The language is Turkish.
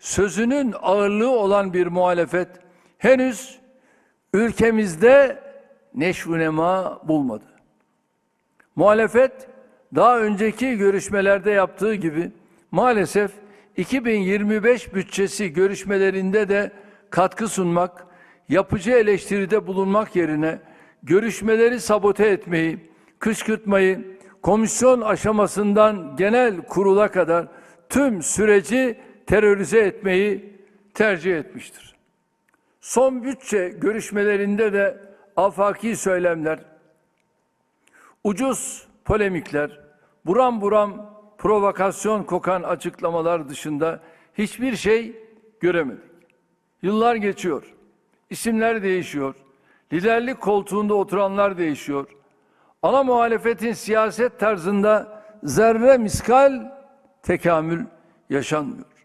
sözünün ağırlığı olan bir muhalefet henüz ülkemizde neşvünema bulmadı. Muhalefet daha önceki görüşmelerde yaptığı gibi maalesef 2025 bütçesi görüşmelerinde de katkı sunmak, yapıcı eleştiride bulunmak yerine görüşmeleri sabote etmeyi, kışkırtmayı, komisyon aşamasından genel kurula kadar tüm süreci terörize etmeyi tercih etmiştir. Son bütçe görüşmelerinde de afaki söylemler, ucuz polemikler, buram buram provokasyon kokan açıklamalar dışında hiçbir şey göremedik. Yıllar geçiyor. isimler değişiyor. Liderlik koltuğunda oturanlar değişiyor. Ana muhalefetin siyaset tarzında zerre miskal tekamül yaşanmıyor.